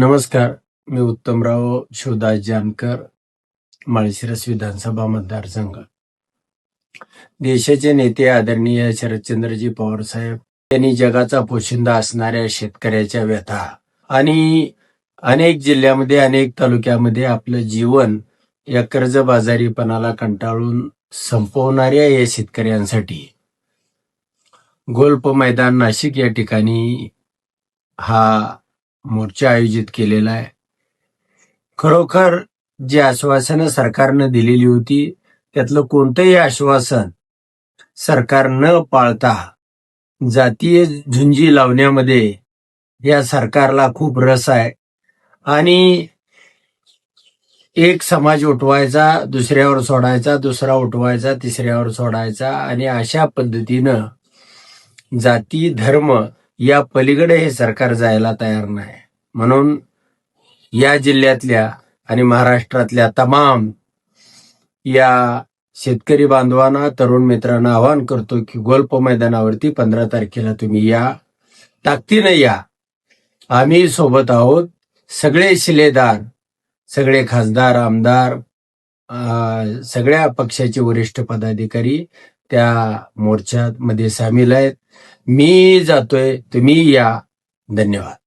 नमस्कार मी उत्तमराव शिवदास जानकर माळशिरस विधानसभा मतदारसंघ. देशाचे नेते आदरणीय शरदचंद्रजी पवार साहेब यांनी जगाचा पोशिंदा असणाऱ्या शेतकऱ्याच्या व्यथा आणि अनेक जिल्ह्यामध्ये अनेक तालुक्यामध्ये आपलं जीवन या कर्जबाजारीपणाला कंटाळून संपवणाऱ्या या शेतकऱ्यांसाठी. गोल्फ मैदान नाशिक या ठिकाणी हा मोर्चा आयोजित केलेला आहे. खरोखर जी आश्वासनं सरकारनं दिलेली होती त्यातलं कोणतंही आश्वासन सरकार न पाळता जातीय झुंजी लावण्यामध्ये या सरकारला खूप रस आहे. आणि एक समाज उठवायचा दुसऱ्यावर सोडायचा दुसरा उठवायचा तिसऱ्यावर सोडायचा आणि अशा पद्धतीनं जाती धर्म या पलीकडे हे सरकार जायला तयार नाही. म्हणून या जिल्ह्यातल्या आणि महाराष्ट्रातल्या तमाम या शेतकरी बांधवांना तरुण मित्रांना आवाहन करतो की गोल्फ मैदानावरती पंधरा तारखेला तुम्ही या. ताकदीनं या. आम्ही सोबत आहोत सगळे शिलेदार सगळे खासदार आमदार सगळ्या पक्षाचे वरिष्ठ पदाधिकारी त्या मोर्चामध्ये सामील आहेत. मी जातोय. तुम्ही या. धन्यवाद.